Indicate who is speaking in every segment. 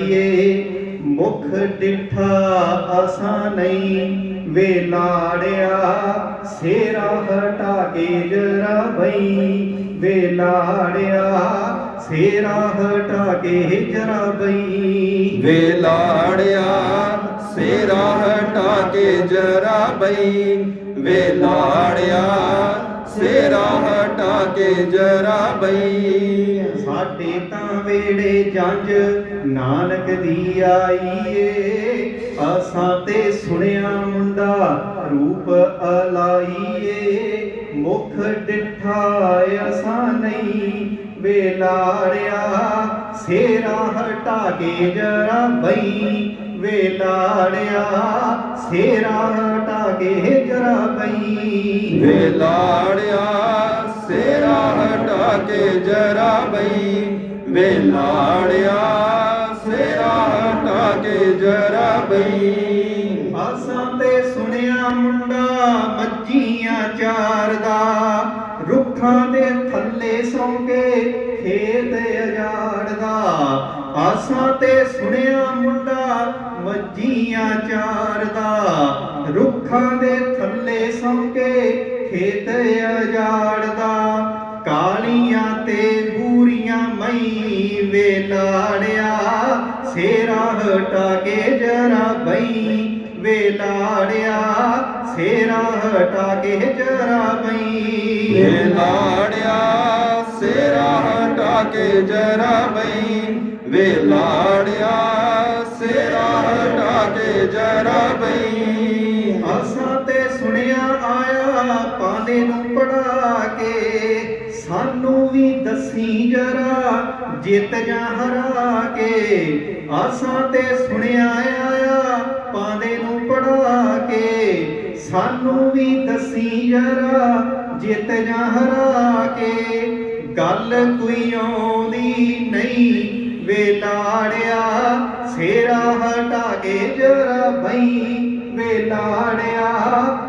Speaker 1: ਏ ਮੁਖ ਡਿਠਾ ਅਸਾਂ ਨਹੀਂ। ਵੇ ਲਾੜਿਆ ਸੇਰਾ ਹਟਾ ਕੇ ਜਰਾ ਬਈ। ਵੇ ਲਾੜਿਆ ਸੇਰਾ ਹਟਾ ਕੇ ਜਰਾ ਬਈ।
Speaker 2: ਵੇ ਲਾੜਿਆ ਸੇਰਾ ਹਟਾ ਕੇ ਜਰਾ ਬਈ। ਵੇ ਲਾੜਿਆ ਸੇਰਾ ਹਟਾ ਕੇ ਜਰਾ ਬਈ।
Speaker 1: ਸਾਡੇ ਵੇੜੇ ਜੰਜ ਨਾਨਕ ਦੀ ਆਈ ਏ ਅਸਾਂ ਤੇ ਸੁਣਿਆ ਮੁੰਡਾ ਰੂਪ ਅਲਾਈ ਮੁਖ ਡਿਠਾ ਅਸਾਂ ਨਹੀਂ ਵੇਲਾੜਿਆ। ਸੇਰਾ ਹਟਾ ਕੇ ਜਰਾ ਬਈ ਵੇਲਾੜਿਆ। ਸੇਰਾ ਹਟਾ ਕੇ ਜਰਾ ਬਈ
Speaker 2: ਵੇਲਾੜਿਆ। ਸੇਰਾ ਹਟਾ ਕੇ ਜਰਾ ਬਈ ਵੇ ਲਾੜਿਆ ਸੇਰਾ ਹਟਾ ਕੇ ਜਰਾ ਬਈ।
Speaker 1: ਆਸਾਂ ਤੇ ਸੁਣਿਆ ਮੁੰਡਾ ਮੱਝੀਆਂ ਚਾਰਦਾ। ਰੁੱਖਾਂ ਦੇ ਥੱਲੇ ਸੌਂ ਕੇ ਖੇਤ ਅਜਾੜਦਾ ਆਸਾਂ ਤੇ ਸੁਣਿਆ ਮੁੰਡਾ ਮੱਝੀਆਂ ਚਾਰਦਾ। ਰੁੱਖਾਂ ਦੇ ਥੱਲੇ ਸੌਂ ਕੇ ਖੇਤ ਅਜਾੜਦਾ ਵੇ ਲਾੜਿਆ ਸੇਰਾ ਹਟਾ ਕੇ ਜਰਾ ਬਈ। ਵੇ ਲਾੜਿਆ ਸੇਰਾ ਹਟਾ ਕੇ ਜਰਾ ਬਈ।
Speaker 2: ਵੇ ਲਾੜਿਆ ਸੇਰਾ ਹਟਾ ਕੇ ਜਰਾ ਬਈ। ਵੇ ਲਾੜਿਆ ਸੇਰਾ ਹਟਾ ਕੇ ਜਰਾ ਬਈ।
Speaker 1: ਆਸਾਂ ਤੇ ਸੁਣਿਆ ਆਇਆ ਪਾਦੇ ਨੂੰ ਪੜਾ ਕੇ। ਸਾਨੂੰ ਵੀ ਦੱਸੀ ਜਰਾ, ਜਿੱਤ ਜਾਂ ਹਰਾ ਕੇ। ਆਸਾਂ ਤੇ ਸੁਣਿਆ ਆਇਆ, ਪਾਦੇ ਨੂੰ ਪੜਾ ਕੇ। ਸਾਨੂੰ ਵੀ ਦੱਸੀ ਜਰਾ, ਜਿੱਤ ਜਾਂ ਹਰਾ ਕੇ। ਗੱਲ ਕੋਈ ਆਉਂਦੀ ਨਹੀਂ ਵੇ ਲਾੜਿਆ ਸੇਰਾ ਹਟਾ ਕੇ ਜਰਾ ਬਈ। ਵੇ ਲਾੜਿਆ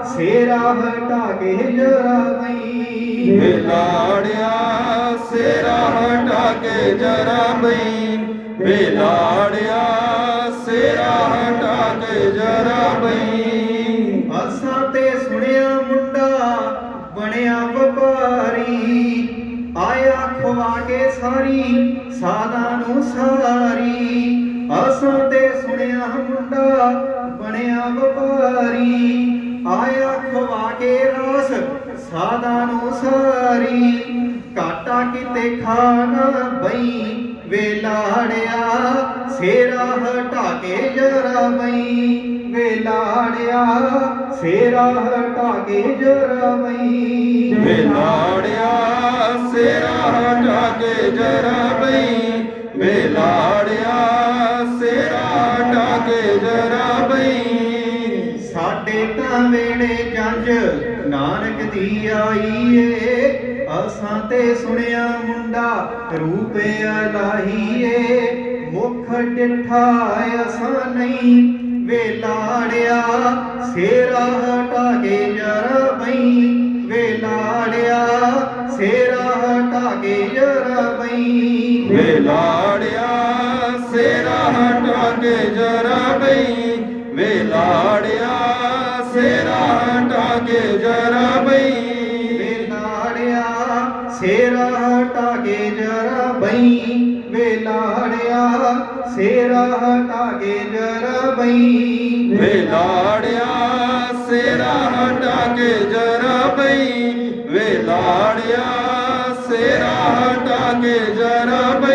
Speaker 1: ਸੇਰਾ ਹਟਾ ਕੇ ਜਰਾ ਬਈ।
Speaker 2: ਵੇ ਲਾੜਿਆ ਸੇਰਾ ਹਟਾ ਕੇ ਜਰਾ ਬਈ। ਵੇ ਲਾੜਿਆ ਕੇ
Speaker 1: ਸਾਰੀ ਸਾਦਾ ਨੂੰ ਸਾਰੀ। ਅਸਾਂ ਤੇ ਸੁਣਿਆ ਮੁੰਡਾ, ਬਣਿਆ ਵਪਾਰੀ। ਆਇਆ ਖਵਾ ਕੇ ਰਸ ਸਾਦਾ ਨੂੰ ਸਾਰੀ। ਕਾਟਾ ਕਿਤੇ ਖਾਣਾ ਬਈ ਵੇ ਲਾੜਿਆ ਸੇਰਾ ਹਟਾ ਕੇ ਜਰਾ ਬਈ। ਵੇ ਲਾੜਿਆ ਸੇਰਾ ਹਟਾ ਕੇ ਜਰਾ ਬਈ
Speaker 2: ਵੇ ਲਾੜਿਆ ਸੇਰਾ ਹਟਾ ਕੇ ਜਰਾ ਬਈ ਵੇ ਲਾੜਿਆ ਸੇਰਾ ਹਟਾ ਕੇ ਜਰਾ ਬਈ
Speaker 1: ਸਾਡੇ ਤਾਂ ਵੇੜੇ ਜੰਜ ਨਾਨਕ ਦੀ ਆਈ ਏ ਅਸਾਂ ਤੇ ਸੁਣਿਆ ਮੁੰਡਾ ਰੂਪ ਅਲਾਹੀ ਏ ਮੁਖ ਡਿਠਾ ਅਸਾਂ ਨਹੀਂ ਵੇ ਲਾੜਿਆ ਸੇਰਾ ਹਟਾ ਕੇ ਜਰਾ ਬਈ ਵੇ ਲਾੜਿਆ ਸੇਰਾ ਹਟਾ ਕੇ ਜਰਾ ਬਈ
Speaker 2: ਵੇ ਲਾੜਿਆ ਸੇਰਾ ਹਟਾ ਕੇ ਜਰਾ ਬਈ ਵੇ ਲਾੜਿਆ ਸੇਰਾ ਹਟਾ ਕੇ ਜਰਾ ਬਈ
Speaker 1: ਵੇ ਲਾੜਿਆ ਸੇਰਾ ਹਟਾ ਕੇ ਜਰਾ ਬਈ ਵੇਲਾੜਿਆ ਸੇਰਾ ਹਟਾ ਕੇ
Speaker 2: ਜਰਬਈ ਵੇਲਾੜਿਆ ਸੇਰਾ ਹਟਾ ਕੇ ਜਰਬਈ ਵੇਲਾੜਿਆ ਸੇਰਾ ਹਟਾ ਕੇ ਜਰਬਈ।